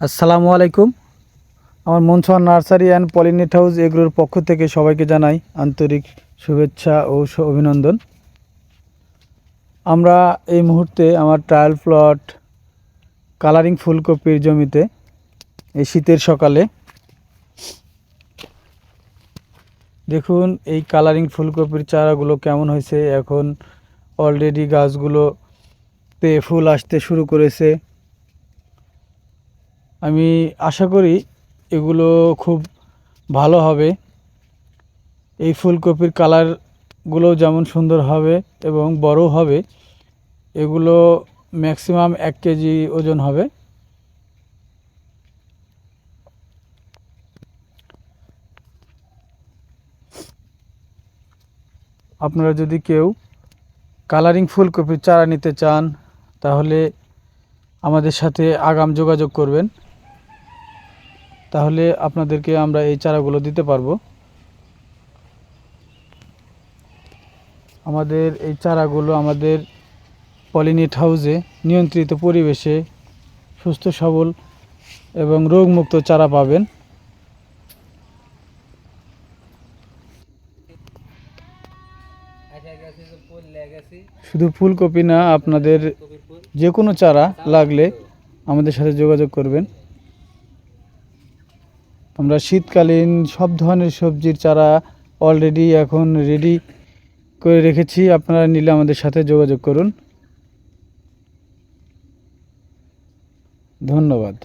আসসালামু আলাইকুম। আমার মনসোয়ার নার্সারি অ্যান্ড পলিনেট হাউস এগুলোর পক্ষ থেকে সবাইকে জানাই আন্তরিক শুভেচ্ছা ও অভিনন্দন। আমরা এই মুহূর্তে আমার ট্রায়াল প্লট কালারিং ফুলকপির জমিতে, এই শীতের সকালে। দেখুন, এই কালারিং ফুলকপির চারাগুলো কেমন হয়েছে। এখন অলরেডি গাছগুলোতে ফুল আসতে শুরু করেছে। আমি আশা করি এগুলো খুব ভালো হবে। এই ফুলকপির কালারগুলো যেমন সুন্দর হবে এবং বড় হবে, এগুলো ম্যাক্সিমাম এক কেজি ওজন হবে। আপনারা যদি কেউ কালারিং ফুলকপির চারা নিতে চান, তাহলে আমাদের সাথে আগাম যোগাযোগ করবেন। তাহলে আপনাদেরকে আমরা এই চারাগুলো দিতে পারব। আমাদের এই চারাগুলো আমাদের পলিনেট হাউসে নিয়ন্ত্রিত পরিবেশে সুস্থ, সবল এবং রোগমুক্ত চারা পাবেন। শুধু ফুলকপি না, আপনাদের যে কোনো চারা লাগলে আমাদের সাথে যোগাযোগ করবেন। আমরা শীতকালীন সব ধরনের সবজির চারা অলরেডি এখন রেডি করে রেখেছি। আপনারা নিলে আমাদের সাথে যোগাযোগ করুন। ধন্যবাদ।